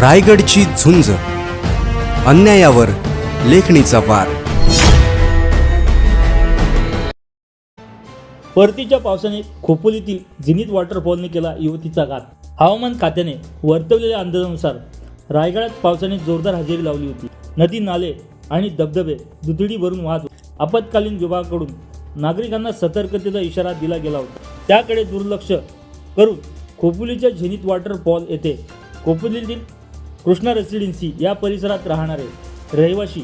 रायगडची झुंज. अन्यायावर लेखणीचा वार. परतीच्या पावसाने खोपोलीतील झिनीत वॉटरफॉलने केला युवतीचा घात. हवामान खात्याने वर्तवलेल्या अंदाजानुसार रायगडात पावसाने जोरदार हजेरी लावली होती. नदी नाले आणि धबधबे दुधडीवरून भरून वाहत आपत्कालीन विभागाकडून नागरिकांना सतर्कतेचा इशारा दिला गेला होता. त्याकडे दुर्लक्ष करून खोपोलीच्या झेनित वॉटरफॉल येथे खोपोलीतील कृष्णा रेसिडेन्सी या परिसरात राहणारे रहिवासी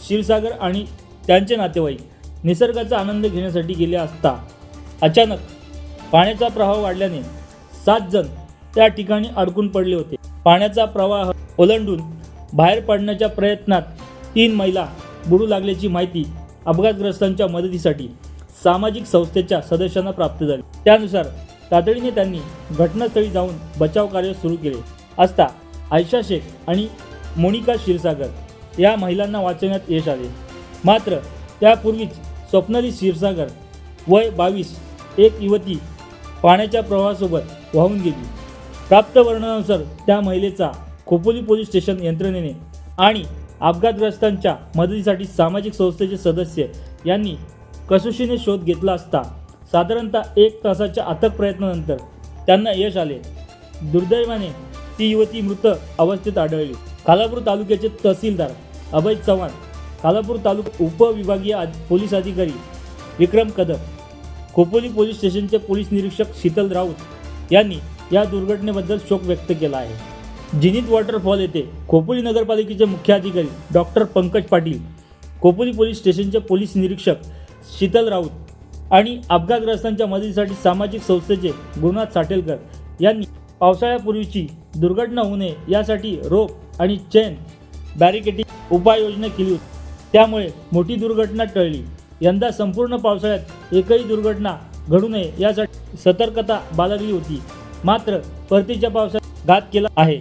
क्षीरसागर आणि त्यांचे नातेवाईक निसर्गाचा आनंद घेण्यासाठी गेले असता अचानक पाण्याचा प्रवाह वाढल्याने सात जण त्या ठिकाणी अडकून पडले होते. पाण्याचा प्रवाह ओलांडून बाहेर पडण्याच्या प्रयत्नात तीन महिला बुडू लागल्याची माहिती अपघातग्रस्तांच्या मदतीसाठी सामाजिक संस्थेच्या सदस्यांना प्राप्त झाली. त्यानुसार तातडीने त्यांनी घटनास्थळी जाऊन बचाव कार्य सुरू केले असता आयशा शेख आणि मोनिका क्षीरसागर या महिलांना वाचवण्यात यश आले. मात्र त्यापूर्वीच स्वप्नाली क्षीरसागर वय बावीस एक युवती पाण्याच्या प्रवाहासोबत वाहून गेली. प्राप्त वर्णनानुसार त्या महिलेचा खोपोली पोलीस स्टेशन यंत्रणेने आणि अपघातग्रस्तांच्या मदतीसाठी सामाजिक संस्थेचे सदस्य यांनी कसोशीने शोध घेतला असता साधारणतः एक तासाच्या अथक प्रयत्नानंतर त्यांना यश आले. दुर्दैवाने ती युवती मृत अवस्थेत आढळली. खालापूर तालुक्याचे तहसीलदार अभय चव्हाण खालापूर तालुका उपविभागीय पोलीस अधिकारी विक्रम कदम खोपोली पोलीस स्टेशनचे पोलीस निरीक्षक शीतल राऊत यांनी या दुर्घटनेबद्दल शोक व्यक्त केला आहे. जिनीत वॉटरफॉल येथे खोपोली नगरपालिकेचे मुख्य अधिकारी डॉक्टर पंकज पाटील खोपोली पोलीस स्टेशनचे पोलीस निरीक्षक शीतल राऊत आणि अपघातग्रस्तांच्या मदतीसाठी सामाजिक संस्थेचे गुरुनाथ साटेलकर यांनी पावसाळ्यापूर्वीची दुर्घटना होऊ नये यासाठी रोप आणि चेन बॅरिकेटिंग उपाययोजना केली होती. त्यामुळे मोठी दुर्घटना टळली. यंदा संपूर्ण पावसाळ्यात एकही दुर्घटना घडू नये यासाठी सतर्कता बाळगली होती. मात्र परतीच्या पावसात घात केला आहे.